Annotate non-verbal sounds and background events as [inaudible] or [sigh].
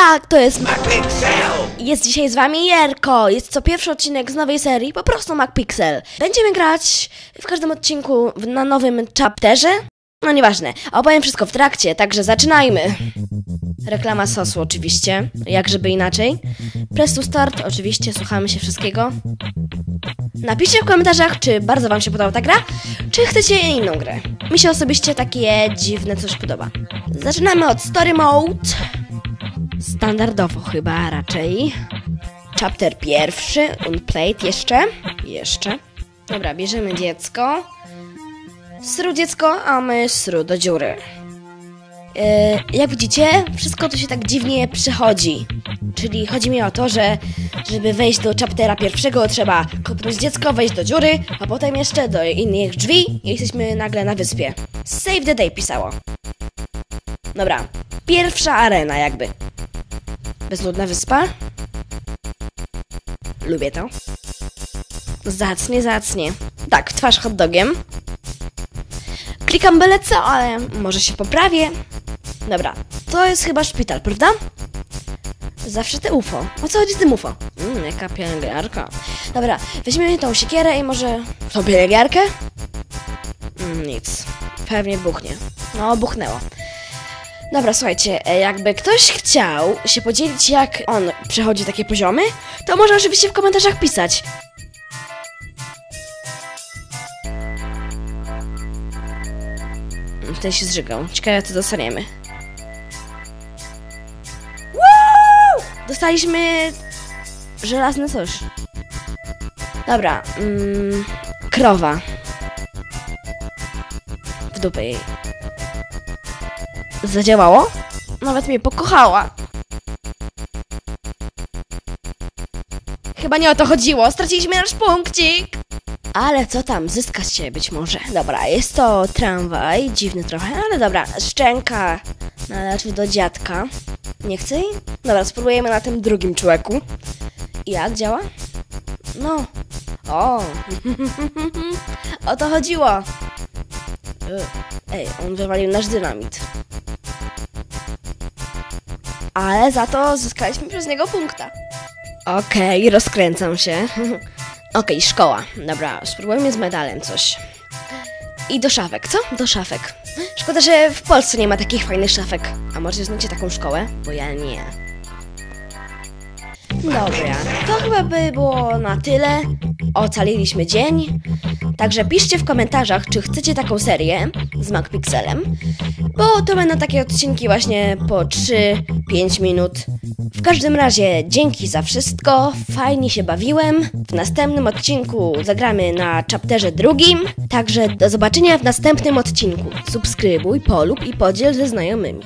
Tak, to jest MacPixel! Jest dzisiaj z wami Jerko. Jest to pierwszy odcinek z nowej serii, po prostu MacPixel. Będziemy grać w każdym odcinku w- na nowym chapterze. No nieważne, opowiem wszystko w trakcie, także zaczynajmy. Reklama sosu oczywiście, jak żeby inaczej. Press to start, oczywiście, słuchamy się wszystkiego. Napiszcie w komentarzach, czy bardzo wam się podoba ta gra, czy chcecie inną grę. Mi się osobiście takie dziwne coś podoba. Zaczynamy od Story Mode. Standardowo chyba raczej. Chapter pierwszy, Unplayed jeszcze. Jeszcze. Dobra, bierzemy dziecko. Sru dziecko, a my sru do dziury. Yy, jak widzicie, wszystko tu się tak dziwnie przechodzi. Czyli chodzi mi o to, że żeby wejść do chaptera pierwszego trzeba kopnąć dziecko, wejść do dziury, a potem jeszcze do innych drzwi i jesteśmy nagle na wyspie. Save the day pisało. Dobra, pierwsza arena jakby. Bezludna wyspa. Lubię to. Zacnie, zacnie. Tak, twarz hot dogiem. Klikam byle co, ale może się poprawię. Dobra, to jest chyba szpital, prawda? Zawsze te UFO. O co chodzi z tym UFO? Mmm, jaka pielęgniarka. Dobra, weźmiemy tą siekierę i może... Tą pielęgniarkę? Mm, nic. Pewnie buchnie. No, buchnęło. Dobra, słuchajcie, e, jakby ktoś chciał się podzielić, jak on przechodzi takie poziomy, to może oczywiście w komentarzach pisać. Ten się zżygał. Ciekawe, co dostaniemy. Woo! Dostaliśmy żelazne coś. Dobra, mm, krowa. W dupę jej. Zadziałało? Nawet mnie pokochała. Chyba nie o to chodziło. Straciliśmy nasz punkcik. Ale co tam, zyskać się być może. Dobra, jest to tramwaj, dziwny trochę, ale dobra. Szczęka należy do dziadka. Nie chce jej? Dobra, spróbujemy na tym drugim człeku. Jak działa? No. O. [laughs] o to chodziło. E, Ej, on wywalił nasz dynamit. Ale za to zyskaliśmy przez niego punkta. Okej, rozkręcam się. [laughs] Okej, szkoła. Dobra, spróbujmy z medalem coś. I do szafek, co? Do szafek. Szkoda, że w Polsce nie ma takich fajnych szafek. A może znacie taką szkołę? Bo ja nie. Dobra, to chyba by było na tyle. Ocaliliśmy dzień. Także piszcie w komentarzach, czy chcecie taką serię z MacPixelem, bo to będą takie odcinki właśnie po 3-5 minut. W każdym razie dzięki za wszystko, fajnie się bawiłem. W następnym odcinku zagramy na chapterze drugim, także do zobaczenia w następnym odcinku. Subskrybuj, polub i podziel ze znajomymi.